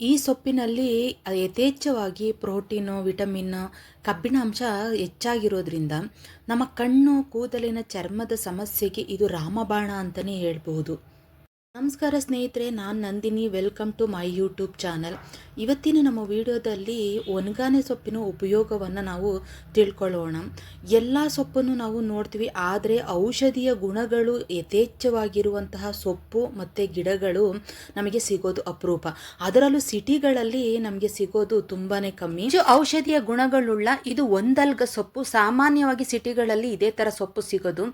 ಈ ಸೊಪ್ಪಿನಲ್ಲಿ ಯಥೇಚ್ಛವಾಗಿ protein, vitamin, ಕಬ್ಬಿಣಾಂಶ ಹೆಚ್ಚಾಗಿರೋದ್ರಿಂದ ನಮ್ಮ ಕಣ್ಣು, ಕೂದಲಿನ ಚರ್ಮದ ಸಮಸ್ಯೆಗೆ ಇದು ರಾಮಬಾಣ ಅಂತಲೇ ಹೇಳ್ಬೋದು ನಮಸ್ಕಾರ ಸ್ನೇಹಿತರೆ, ನಾನು Nandini. Welcome to my YouTube channel ಇವತ್ತಿನ ನಮ್ಮ ವಿಡಿಯೋದಲ್ಲಿ ಒಣಗಾನೆ ಸೊಪ್ಪಿನ ಉಪಯೋಗವನ್ನು ನಾವು ತಿಳ್ಕೊಳ್ಳೋಣ. ಎಲ್ಲ ಸೊಪ್ಪನ್ನು ನಾವು ನೋಡ್ತೀವಿ, ಆದರೆ ಔಷಧೀಯ ಗುಣಗಳು ಯಥೇಚ್ಛವಾಗಿರುವಂತಹ ಸೊಪ್ಪು ಮತ್ತು ಗಿಡಗಳು ನಮಗೆ ಸಿಗೋದು ಅಪರೂಪ. ಅದರಲ್ಲೂ ಸಿಟಿಗಳಲ್ಲಿ ನಮಗೆ ಸಿಗೋದು ತುಂಬಾ ಕಮ್ಮಿ. ಔಷಧೀಯ ಗುಣಗಳುಳ್ಳ ಇದು ಒಂದಲ್ಗ ಸೊಪ್ಪು, ಸಾಮಾನ್ಯವಾಗಿ ಸಿಟಿಗಳಲ್ಲಿ ಇದೇ ಥರ ಸೊಪ್ಪು ಸಿಗೋದು.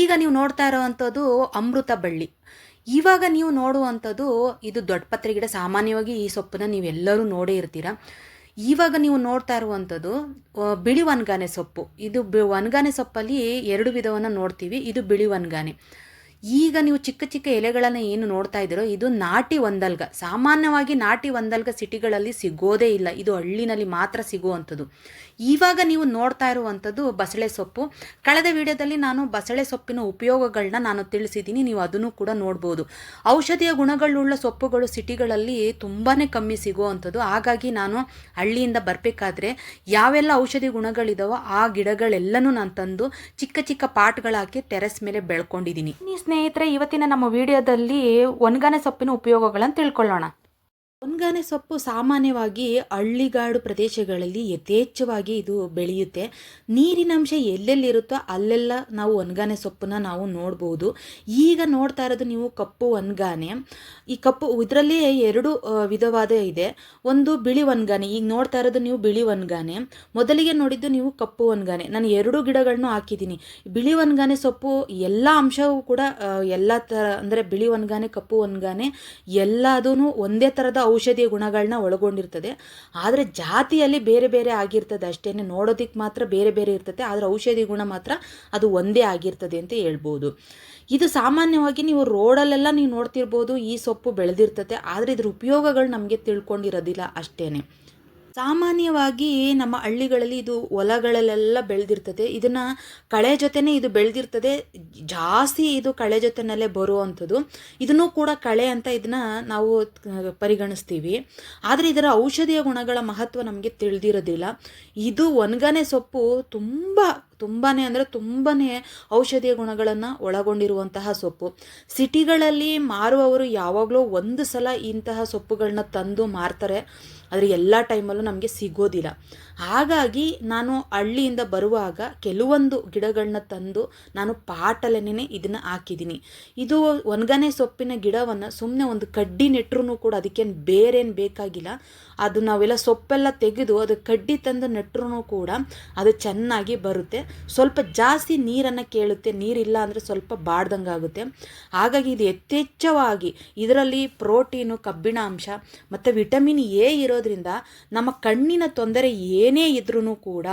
ಈಗ ನೀವು ನೋಡ್ತಾ ಇರೋವಂಥದ್ದು ಅಮೃತ ಬಳ್ಳಿ. ಇವಾಗ ನೀವು ನೋಡುವಂಥದ್ದು ಇದು ದೊಡ್ಡಪತ್ರೆ ಗಿಡ ಸಾಮಾನ್ಯವಾಗಿ ಈ ಸೊಪ್ಪನ್ನು ನೀವೆಲ್ಲರೂ ನೋಡೇ ಇರ್ತೀರ? ಇವಾಗ ನೀವು ನೋಡ್ತಾ ಇರುವಂಥದ್ದು ಬಿಳಿ ಒನ್ಗಾನೆ ಸೊಪ್ಪು. ಇದು ಬಿ ಸೊಪ್ಪಲ್ಲಿ ಎರಡು ವಿಧವನ್ನು ನೋಡ್ತೀವಿ. ಇದು ಬಿಳಿ ಒಣಗಾನೆ. ಈಗ ನೀವು ಚಿಕ್ಕ ಚಿಕ್ಕ ಎಲೆಗಳನ್ನು ಏನು ನೋಡ್ತಾ ಇದ್ದೀರೋ, ಇದು ನಾಟಿ ಒಂದಲ್ಗ. ಸಾಮಾನ್ಯವಾಗಿ ನಾಟಿ ಒಂದಲ್ಗ ಸಿಟಿಗಳಲ್ಲಿ ಸಿಗೋದೇ ಇಲ್ಲ. ಇದು ಹಳ್ಳಿನಲ್ಲಿ ಮಾತ್ರ ಸಿಗುವಂಥದ್ದು. ಇವಾಗ ನೀವು ನೋಡ್ತಾ ಇರುವಂಥದ್ದು ಬಸಳೆ ಸೊಪ್ಪು. ಕಳೆದ ವಿಡಿಯೋದಲ್ಲಿ ನಾನು ಬಸಳೆ ಸೊಪ್ಪಿನ ಉಪಯೋಗಗಳನ್ನ ನಾನು ತಿಳಿಸಿದ್ದೀನಿ. ನೀವು ಅದನ್ನು ಕೂಡ ನೋಡ್ಬೋದು. ಔಷಧಿಯ ಗುಣಗಳುಳ್ಳ ಸೊಪ್ಪುಗಳು ಸಿಟಿಗಳಲ್ಲಿ ತುಂಬಾ ಕಮ್ಮಿ ಸಿಗುವಂಥದ್ದು. ಹಾಗಾಗಿ ನಾನು ಹಳ್ಳಿಯಿಂದ ಬರಬೇಕಾದ್ರೆ ಯಾವೆಲ್ಲ ಔಷಧಿ ಗುಣಗಳಿದಾವೋ ಆ ಗಿಡಗಳೆಲ್ಲನೂ ನಾನು ತಂದು ಚಿಕ್ಕ ಚಿಕ್ಕ ಪಾಟ್ಗಳಾಕಿ ಟೆರೆಸ್ ಮೇಲೆ ಬೆಳ್ಕೊಂಡಿದ್ದೀನಿ. ಸ್ನೇಹಿತರೆ ಇವತ್ತಿನ ನಮ್ಮ ವಿಡಿಯೋದಲ್ಲಿ ಒಣಗನೆ ಸೊಪ್ಪಿನ ಉಪಯೋಗಗಳನ್ನು ತಿಳ್ಕೊಳ್ಳೋಣ. ಒಣಗಾನೆ ಸೊಪ್ಪು ಸಾಮಾನ್ಯವಾಗಿ ಹಳ್ಳಿಗಾಡು ಪ್ರದೇಶಗಳಲ್ಲಿ ಯಥೇಚ್ಛವಾಗಿ ಇದು ಬೆಳೆಯುತ್ತೆ. ನೀರಿನಂಶ ಎಲ್ಲೆಲ್ಲಿರುತ್ತೋ ಅಲ್ಲೆಲ್ಲ ನಾವು ಒನ್ಗಾನೆ ಸೊಪ್ಪನ್ನ ನಾವು ನೋಡ್ಬೋದು. ಈಗ ನೋಡ್ತಾ ಇರೋದು ನೀವು ಕಪ್ಪು ಒನ್ಗಾನೆ. ಈ ಕಪ್ಪು ಇದರಲ್ಲಿ ಎರಡು ವಿಧವಾದ ಇದೆ. ಒಂದು ಬಿಳಿ ಒನ್ಗಾನೆ. ಈಗ ನೋಡ್ತಾ ಇರೋದು ನೀವು ಬಿಳಿ ಒನ್ಗಾನೆ. ಮೊದಲಿಗೆ ನೋಡಿದ್ದು ನೀವು ಕಪ್ಪು ಒನ್ಗಾನೆ. ನಾನು ಎರಡು ಗಿಡಗಳನ್ನು ಹಾಕಿದ್ದೀನಿ. ಬಿಳಿ ಒನ್ಗಾನೆ ಸೊಪ್ಪು ಎಲ್ಲ ಅಂಶವೂ ಕೂಡ ಎಲ್ಲ ಥರ ಅಂದರೆ ಬಿಳಿ ಒನ್ಗಾನೆ, ಕಪ್ಪು ಒನ್ಗಾನೆ ಎಲ್ಲದೂ ಒಂದೇ ಥರದ ಔಷಧಿಯ ಗುಣಗಳನ್ನ ಒಳಗೊಂಡಿರ್ತದೆ. ಆದರೆ ಜಾತಿಯಲ್ಲಿ ಬೇರೆ ಬೇರೆ ಆಗಿರ್ತದೆ ಅಷ್ಟೇ ನೋಡೋದಕ್ಕೆ ಮಾತ್ರ ಬೇರೆ ಬೇರೆ ಇರ್ತದೆ. ಆದರೆ ಔಷಧಿ ಗುಣ ಮಾತ್ರ ಅದು ಒಂದೇ ಆಗಿರ್ತದೆ ಅಂತ ಹೇಳ್ಬೋದು. ಇದು ಸಾಮಾನ್ಯವಾಗಿ ನೀವು ರೋಡಲ್ಲೆಲ್ಲ ನೀವು ನೋಡ್ತಿರ್ಬೋದು ಈ ಸೊಪ್ಪು ಬೆಳೆದಿರ್ತದೆ. ಆದರೆ ಇದ್ರ ಉಪಯೋಗಗಳು ನಮಗೆ ತಿಳ್ಕೊಂಡಿರೋದಿಲ್ಲ ಅಷ್ಟೇ ಸಾಮಾನ್ಯವಾಗಿ ನಮ್ಮ ಹಳ್ಳಿಗಳಲ್ಲಿ ಇದು ಹೊಲಗಳಲ್ಲೆಲ್ಲ ಬೆಳೆದಿರ್ತದೆ. ಇದನ್ನು ಕಳೆ ಜೊತೆನೇ ಇದು ಬೆಳೆದಿರ್ತದೆ. ಜಾಸ್ತಿ ಇದು ಕಳೆ ಜೊತೆನಲ್ಲೇ ಬರುವಂಥದ್ದು. ಇದನ್ನು ಕೂಡ ಕಳೆ ಅಂತ ಇದನ್ನ ನಾವು ಪರಿಗಣಿಸ್ತೀವಿ. ಆದರೆ ಇದರ ಔಷಧೀಯ ಗುಣಗಳ ಮಹತ್ವ ನಮಗೆ ತಿಳಿದಿರೋದಿಲ್ಲ. ಇದು ಒಣಗನೆ ಸೊಪ್ಪು ತುಂಬ ತುಂಬಾ ಅಂದರೆ ತುಂಬಾ ಔಷಧೀಯ ಗುಣಗಳನ್ನು ಒಳಗೊಂಡಿರುವಂತಹ ಸೊಪ್ಪು. ಸಿಟಿಗಳಲ್ಲಿ ಮಾರುವವರು ಯಾವಾಗಲೂ ಒಂದು ಸಲ ಇಂತಹ ಸೊಪ್ಪುಗಳನ್ನ ತಂದು ಮಾರ್ತಾರೆ. ಆದರೆ ಎಲ್ಲ ಟೈಮಲ್ಲೂ ನಮಗೆ ಸಿಗೋದಿಲ್ಲ. ಹಾಗಾಗಿ ನಾನು ಹಳ್ಳಿಯಿಂದ ಬರುವಾಗ ಕೆಲವೊಂದು ಗಿಡಗಳನ್ನ ತಂದು ನಾನು ಪಾಟಲೇನೆ ಇದನ್ನು ಹಾಕಿದ್ದೀನಿ. ಇದು ಒಣಗನೆ ಸೊಪ್ಪಿನ ಗಿಡವನ್ನು ಸುಮ್ಮನೆ ಒಂದು ಕಡ್ಡಿ ನೆಟ್ರೂ ಕೂಡ ಅದಕ್ಕೇನು ಬೇರೇನು ಬೇಕಾಗಿಲ್ಲ. ಅದು ನಾವೆಲ್ಲ ಸೊಪ್ಪೆಲ್ಲ ತೆಗೆದು ಅದು ಕಡ್ಡಿ ತಂದು ನೆಟ್ರೂ ಕೂಡ ಅದು ಚೆನ್ನಾಗಿ ಬರುತ್ತೆ. ಸ್ವಲ್ಪ ಜಾಸ್ತಿ ನೀರನ್ನು ಕೇಳುತ್ತೆ, ನೀರಿಲ್ಲ ಅಂದರೆ ಸ್ವಲ್ಪ ಬಾಡ್ದಂಗೆ ಆಗುತ್ತೆ ಹಾಗಾಗಿ ಇದು ಯಥೇಚ್ಛವಾಗಿ ಇದರಲ್ಲಿ ಪ್ರೋಟೀನು ಕಬ್ಬಿಣ ಅಂಶ ಮತ್ತು ವಿಟಮಿನ್ ಎ ಇರೋದ್ರಿಂದ ನಮ್ಮ ಕಣ್ಣಿನ ತೊಂದರೆ ಏನೇ ಇದ್ರೂ ಕೂಡ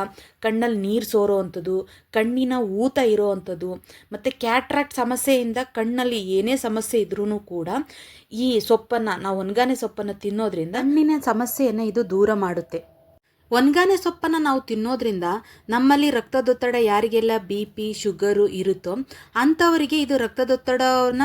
ಕಣ್ಣಲ್ಲಿ ನೀರು ಸೋರೋ ಅಂಥದ್ದು ಕಣ್ಣಿನ ಊತ ಇರೋ ಅಂಥದ್ದು ಮತ್ತು ಕ್ಯಾಟ್ರಾಕ್ಟ್ ಸಮಸ್ಯೆಯಿಂದ ಕಣ್ಣಲ್ಲಿ ಏನೇ ಸಮಸ್ಯೆ ಇದ್ರೂ ಕೂಡ ಈ ಸೊಪ್ಪನ್ನು, ನಾವು ಒಣಗಾನೆ ಸೊಪ್ಪನ್ನು ತಿನ್ನೋದ್ರಿಂದ ಕಣ್ಣಿನ ಸಮಸ್ಯೆಯನ್ನು ಇದು ದೂರ ಮಾಡುತ್ತೆ. ಒಣಗಾನೆ ಸೊಪ್ಪನ್ನು ನಾವು ತಿನ್ನೋದ್ರಿಂದ ನಮ್ಮಲ್ಲಿ ರಕ್ತದೊತ್ತಡ ಯಾರಿಗೆಲ್ಲ ಬಿ ಪಿ, ಶುಗರು ಇರುತ್ತೋ ಅಂಥವರಿಗೆ ಇದು ರಕ್ತದೊತ್ತಡನ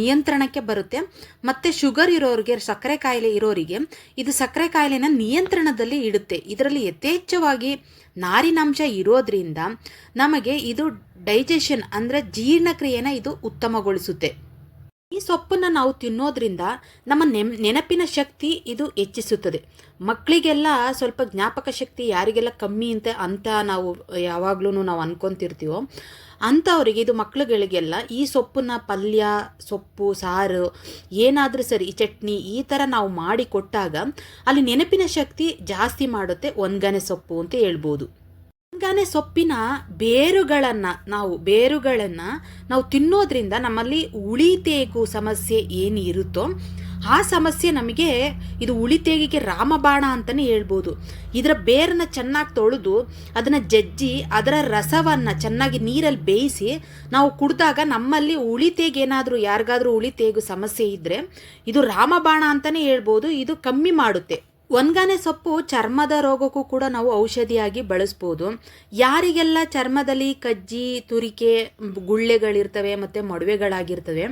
ನಿಯಂತ್ರಣಕ್ಕೆ ಬರುತ್ತೆ. ಮತ್ತು ಶುಗರ್ ಇರೋರಿಗೆ, ಸಕ್ಕರೆ ಕಾಯಿಲೆ ಇರೋರಿಗೆ ಇದು ಸಕ್ಕರೆ ಕಾಯಿಲೆನ ನಿಯಂತ್ರಣದಲ್ಲಿ ಇಡುತ್ತೆ. ಇದರಲ್ಲಿ ಯಥೇಚ್ಛವಾಗಿ ನಾರಿನಾಂಶ ಇರೋದ್ರಿಂದ ನಮಗೆ ಇದು ಡೈಜೆಷನ್ ಅಂದರೆ ಜೀರ್ಣಕ್ರಿಯೆನ ಇದು ಉತ್ತಮಗೊಳಿಸುತ್ತೆ. ಈ ಸೊಪ್ಪನ್ನು ನಾವು ತಿನ್ನೋದ್ರಿಂದ ನಮ್ಮ ನೆಮ್, ನೆನಪಿನ ಶಕ್ತಿ ಇದು ಹೆಚ್ಚಿಸುತ್ತದೆ. ಮಕ್ಕಳಿಗೆಲ್ಲ ಸ್ವಲ್ಪ ಜ್ಞಾಪಕ ಶಕ್ತಿ ಯಾರಿಗೆಲ್ಲ ಕಮ್ಮಿ ಅಂತ ಅಂತ ನಾವು ಯಾವಾಗಲೂ ನಾವು ಅನ್ಕೊತಿರ್ತೀವೋ, ಅಂಥವ್ರಿಗೆ ಇದು ಮಕ್ಕಳುಗಳಿಗೆಲ್ಲ ಈ ಸೊಪ್ಪನ್ನ ಪಲ್ಯ, ಸೊಪ್ಪು, ಸಾರು, ಏನಾದರೂ ಸರಿ ಈ ಚಟ್ನಿ ಈ ಥರ ನಾವು ಮಾಡಿ ಕೊಟ್ಟಾಗ ಅಲ್ಲಿ ನೆನಪಿನ ಶಕ್ತಿ ಜಾಸ್ತಿ ಮಾಡುತ್ತೆ. ಒಣಗನೆ ಸೊಪ್ಪು ಅಂತ ಹೇಳ್ಬೋದು. ಒಣಗಾನೆ ಸೊಪ್ಪಿನ ಬೇರುಗಳನ್ನು ನಾವು ಬೇರುಗಳನ್ನು ನಾವು ತಿನ್ನೋದ್ರಿಂದ ನಮ್ಮಲ್ಲಿ ಉಳಿತೇಗು ಸಮಸ್ಯೆ ಏನು ಇರುತ್ತೋ ಆ ಸಮಸ್ಯೆ ನಮಗೆ ಇದು ಉಳಿತೇಗಿಗೆ ರಾಮಬಾಣ ಅಂತಲೇ ಹೇಳ್ಬೋದು. ಇದರ ಬೇರನ್ನ ಚೆನ್ನಾಗಿ ತೊಳೆದು ಅದನ್ನು ಜಜ್ಜಿ ಅದರ ರಸವನ್ನು ಚೆನ್ನಾಗಿ ನೀರಲ್ಲಿ ಬೇಯಿಸಿ ನಾವು ಕುಡಿದಾಗ ನಮ್ಮಲ್ಲಿ ಉಳಿತೇಗೇನಾದರೂ ಯಾರಿಗಾದರೂ ಉಳಿತೇಗು ಸಮಸ್ಯೆ ಇದ್ದರೆ ಇದು ರಾಮಬಾಣ ಅಂತಲೇ ಹೇಳ್ಬೋದು. ಇದು ಕಮ್ಮಿ ಮಾಡುತ್ತೆ. ಒನ್ಗಾನೆ ಸೊಪ್ಪು ಚರ್ಮದ ರೋಗಕ್ಕೂ ಕೂಡ ನಾವು ಔಷಧಿಯಾಗಿ ಬಳಸ್ಬೋದು. ಯಾರಿಗೆಲ್ಲ ಚರ್ಮದಲ್ಲಿ ಕಜ್ಜಿ, ತುರಿಕೆ, ಗುಳ್ಳೆಗಳಿರ್ತವೆ ಮತ್ತು ಮೊಡವೆಗಳಾಗಿರ್ತವೆ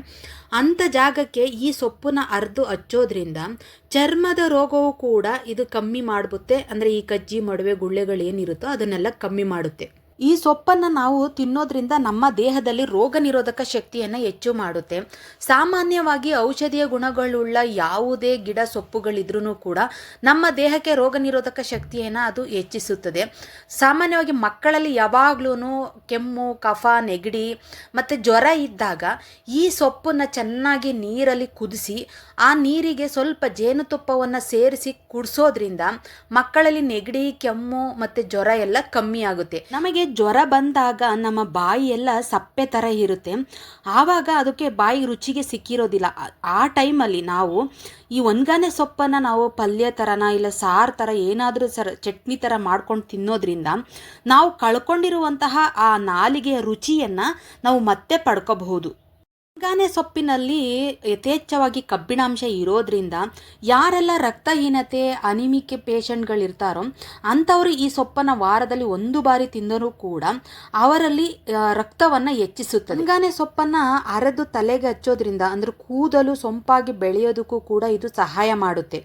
ಅಂಥ ಜಾಗಕ್ಕೆ ಈ ಸೊಪ್ಪನ್ನ ಅರ್ದು ಹಚ್ಚೋದ್ರಿಂದ ಚರ್ಮದ ರೋಗವು ಕೂಡ ಇದು ಕಮ್ಮಿ ಮಾಡುತ್ತೆ ಅಂದರೆ ಈ ಕಜ್ಜಿ, ಮೊಡವೆ ಗುಳ್ಳೆಗಳು ಏನಿರುತ್ತೋ ಅದನ್ನೆಲ್ಲ ಕಮ್ಮಿ ಮಾಡುತ್ತೆ. ಈ ಸೊಪ್ಪನ್ನು ನಾವು ತಿನ್ನೋದ್ರಿಂದ ನಮ್ಮ ದೇಹದಲ್ಲಿ ರೋಗ ನಿರೋಧಕ ಶಕ್ತಿಯನ್ನು ಹೆಚ್ಚು ಮಾಡುತ್ತೆ. ಸಾಮಾನ್ಯವಾಗಿ ಔಷಧೀಯ ಗುಣಗಳುಳ್ಳ ಯಾವುದೇ ಗಿಡ ಸೊಪ್ಪುಗಳಿದ್ರೂ ಕೂಡ ನಮ್ಮ ದೇಹಕ್ಕೆ ರೋಗ ನಿರೋಧಕ ಶಕ್ತಿಯನ್ನು ಅದು ಹೆಚ್ಚಿಸುತ್ತದೆ. ಸಾಮಾನ್ಯವಾಗಿ ಮಕ್ಕಳಲ್ಲಿ ಯಾವಾಗ್ಲೂ ಕೆಮ್ಮು, ಕಫ, ನೆಗಡಿ ಮತ್ತು ಜ್ವರ ಇದ್ದಾಗ ಈ ಸೊಪ್ಪನ್ನು ಚೆನ್ನಾಗಿ ನೀರಲ್ಲಿ ಕುದಿಸಿ ಆ ನೀರಿಗೆ ಸ್ವಲ್ಪ ಜೇನುತುಪ್ಪವನ್ನು ಸೇರಿಸಿ ಕುಡಿಸೋದ್ರಿಂದ ಮಕ್ಕಳಲ್ಲಿ ನೆಗಡಿ, ಕೆಮ್ಮು ಮತ್ತು ಜ್ವರ ಎಲ್ಲ ಕಮ್ಮಿ ಆಗುತ್ತೆ. ನಮಗೆ ಜ್ವರ ಬಂದಾಗ ನಮ್ಮ ಬಾಯಿಯೆಲ್ಲ ಸಪ್ಪೆ ಥರ ಇರುತ್ತೆ. ಆವಾಗ ಅದಕ್ಕೆ ಬಾಯಿ ರುಚಿಗೆ ಸಿಕ್ಕಿರೋದಿಲ್ಲ. ಆ ಟೈಮಲ್ಲಿ ನಾವು ಈ ಒಣಗಾನೆ ಸೊಪ್ಪನ್ನು ನಾವು ಪಲ್ಯ ಥರನ ಇಲ್ಲ ಸಾರು ಥರ ಏನಾದರೂ ಸರ ಚಟ್ನಿ ಥರ ಮಾಡ್ಕೊಂಡು ತಿನ್ನೋದ್ರಿಂದ ನಾವು ಕಳ್ಕೊಂಡಿರುವಂತಹ ಆ ನಾಲಿಗೆಯ ರುಚಿಯನ್ನು ನಾವು ಮತ್ತೆ ಪಡ್ಕೋಬಹುದು. ಗಾನೆ ಸೊಪ್ಪಿನಲ್ಲಿ ಯಥೇಚ್ಛವಾಗಿ ಕಬ್ಬಿಣಾಂಶ ಇರೋದ್ರಿಂದ ಯಾರೆಲ್ಲ ರಕ್ತಹೀನತೆ, ಅನಿಮಿಕೆ ಪೇಷಂಟ್ಗಳಿರ್ತಾರೋ ಅಂಥವರು ಈ ಸೊಪ್ಪನ್ನು ವಾರದಲ್ಲಿ ಒಂದು ಬಾರಿ ತಿಂದರೂ ಕೂಡ ಅವರಲ್ಲಿ ರಕ್ತವನ್ನು ಹೆಚ್ಚಿಸುತ್ತದೆ. ಗಾನೆ ಸೊಪ್ಪನ್ನು ಅರೆದು ತಲೆಗೆ ಹಚ್ಚೋದ್ರಿಂದ ಅಂದ್ರೆ ಕೂದಲು ಸೊಂಪಾಗಿ ಬೆಳೆಯೋದಕ್ಕೂ ಕೂಡ ಇದು ಸಹಾಯ ಮಾಡುತ್ತೆ.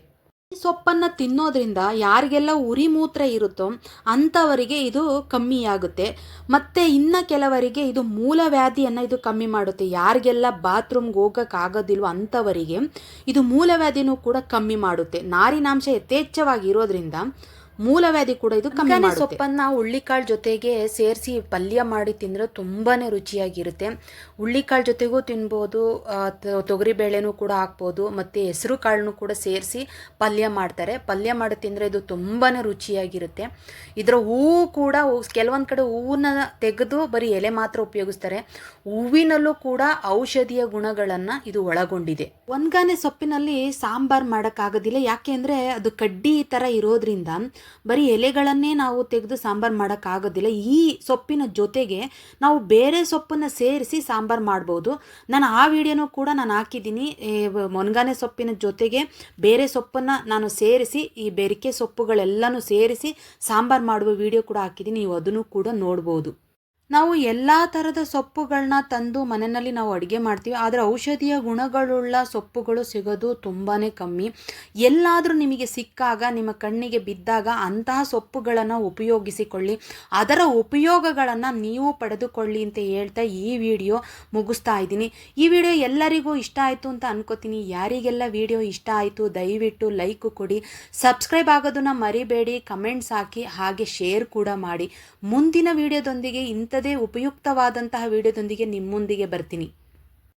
ಸೊಪ್ಪನ್ನು ತಿನ್ನೋದ್ರಿಂದ ಯಾರಿಗೆಲ್ಲ ಉರಿ ಮೂತ್ರ ಇರುತ್ತೋ ಅಂಥವರಿಗೆ ಇದು ಕಮ್ಮಿಯಾಗುತ್ತೆ. ಮತ್ತು ಇನ್ನು ಕೆಲವರಿಗೆ ಇದು ಮೂಲವ್ಯಾಧಿಯನ್ನು ಇದು ಕಮ್ಮಿ ಮಾಡುತ್ತೆ. ಯಾರಿಗೆಲ್ಲ ಬಾತ್ರೂಮ್ಗೆ ಹೋಗೋಕ್ಕಾಗೋದಿಲ್ವೋ ಅಂಥವರಿಗೆ ಇದು ಮೂಲವ್ಯಾಧಿನೂ ಕೂಡ ಕಮ್ಮಿ ಮಾಡುತ್ತೆ. ನಾರಿನಾಂಶ ಯಥೇಚ್ಛವಾಗಿ ಇರೋದ್ರಿಂದ ಮೂಲವ್ಯಾಧಿ ಕೂಡ ಇದು ಕಮ್ಮಿ ಸೊಪ್ಪನ್ನ ಹುಳ್ಳಿಕಾಳು ಜೊತೆಗೆ ಸೇರಿಸಿ ಪಲ್ಯ ಮಾಡಿ ತಿಂದರೆ ತುಂಬಾನೇ ರುಚಿಯಾಗಿರುತ್ತೆ. ಹುಳ್ಳಿಕಾಳು ಜೊತೆಗೂ ತಿನ್ಬೋದು ತೊಗರಿ ಬೇಳೆನೂ ಕೂಡ ಹಾಕ್ಬೋದು ಮತ್ತು ಹೆಸರು ಕಾಳನ್ನು ಕೂಡ ಸೇರಿಸಿ ಪಲ್ಯ ಮಾಡ್ತಾರೆ. ಪಲ್ಯ ಮಾಡಿ ತಿಂದರೆ ಇದು ತುಂಬಾ ರುಚಿಯಾಗಿರುತ್ತೆ. ಇದರ ಹೂವು ಕೂಡ ಕೆಲವೊಂದು ಕಡೆ ಹೂವನ್ನ ತೆಗೆದು ಬರೀ ಎಲೆ ಮಾತ್ರ ಉಪಯೋಗಿಸ್ತಾರೆ. ಹೂವಿನಲ್ಲೂ ಕೂಡ ಔಷಧೀಯ ಗುಣಗಳನ್ನು ಇದು ಒಳಗೊಂಡಿದೆ. ಒನ್ಗಾನೆ ಸೊಪ್ಪಿನಲ್ಲಿ ಸಾಂಬಾರು ಮಾಡೋಕ್ಕಾಗೋದಿಲ್ಲ. ಯಾಕೆ ಅಂದರೆ ಅದು ಕಡ್ಡಿ ಥರ ಇರೋದ್ರಿಂದ ಬರೀ ಎಲೆಗಳನ್ನೇ ನಾವು ತೆಗೆದು ಸಾಂಬಾರು ಮಾಡೋಕ್ಕಾಗೋದಿಲ್ಲ. ಈ ಸೊಪ್ಪಿನ ಜೊತೆಗೆ ನಾವು ಬೇರೆ ಸೊಪ್ಪನ್ನು ಸೇರಿಸಿ ಸಾಂಬಾರು ಮಾಡ್ಬೋದು. ನಾನು ಆ ವಿಡಿಯೋನೂ ಕೂಡ ನಾನು ಹಾಕಿದ್ದೀನಿ. ಮೊನ್ಗಾನೆ ಸೊಪ್ಪಿನ ಜೊತೆಗೆ ಬೇರೆ ಸೊಪ್ಪನ್ನು ನಾನು ಸೇರಿಸಿ, ಈ ಬೆರಿಕೆ ಸೊಪ್ಪುಗಳೆಲ್ಲನೂ ಸೇರಿಸಿ ಸಾಂಬಾರು ಮಾಡುವ ವಿಡಿಯೋ ಕೂಡ ಹಾಕಿದ್ದೀನಿ. ನೀವು ಅದನ್ನು ಕೂಡ ನೋಡ್ಬೋದು. ನಾವು ಎಲ್ಲ ಥರದ ಸೊಪ್ಪುಗಳನ್ನ ತಂದು ಮನೆಯಲ್ಲಿ ನಾವು ಅಡುಗೆ ಮಾಡ್ತೀವಿ, ಆದರೆ ಔಷಧೀಯ ಗುಣಗಳುಳ್ಳ ಸೊಪ್ಪುಗಳು ಸಿಗೋದು ತುಂಬಾ ಕಮ್ಮಿ. ಎಲ್ಲಾದರೂ ನಿಮಗೆ ಸಿಕ್ಕಾಗ, ನಿಮ್ಮ ಕಣ್ಣಿಗೆ ಬಿದ್ದಾಗ ಅಂತಹ ಸೊಪ್ಪುಗಳನ್ನು ಉಪಯೋಗಿಸಿಕೊಳ್ಳಿ. ಅದರ ಉಪಯೋಗಗಳನ್ನು ನೀವು ಪಡೆದುಕೊಳ್ಳಿ ಅಂತ ಹೇಳ್ತಾ ಈ ವಿಡಿಯೋ ಮುಗಿಸ್ತಾ ಇದ್ದೀನಿ. ಈ ವಿಡಿಯೋ ಎಲ್ಲರಿಗೂ ಇಷ್ಟ ಆಯಿತು ಅಂತ ಅನ್ಕೋತೀನಿ. ಯಾರಿಗೆಲ್ಲ ವಿಡಿಯೋ ಇಷ್ಟ ಆಯಿತು, ದಯವಿಟ್ಟು ಲೈಕ್ ಕೊಡಿ. ಸಬ್ಸ್ಕ್ರೈಬ್ ಆಗೋದನ್ನು ಮರಿಬೇಡಿ, ಕಮೆಂಟ್ಸ್ ಹಾಕಿ, ಹಾಗೆ ಶೇರ್ ಕೂಡ ಮಾಡಿ. ಮುಂದಿನ ವಿಡಿಯೋದೊಂದಿಗೆ ಇಂಥ ಇಂಥದೇ ಉಪಯುಕ್ತವಾದಂತಹ ವಿಡಿಯೋದೊಂದಿಗೆ ನಿಮ್ಮೊಂದಿಗೆ ಬರ್ತೀನಿ.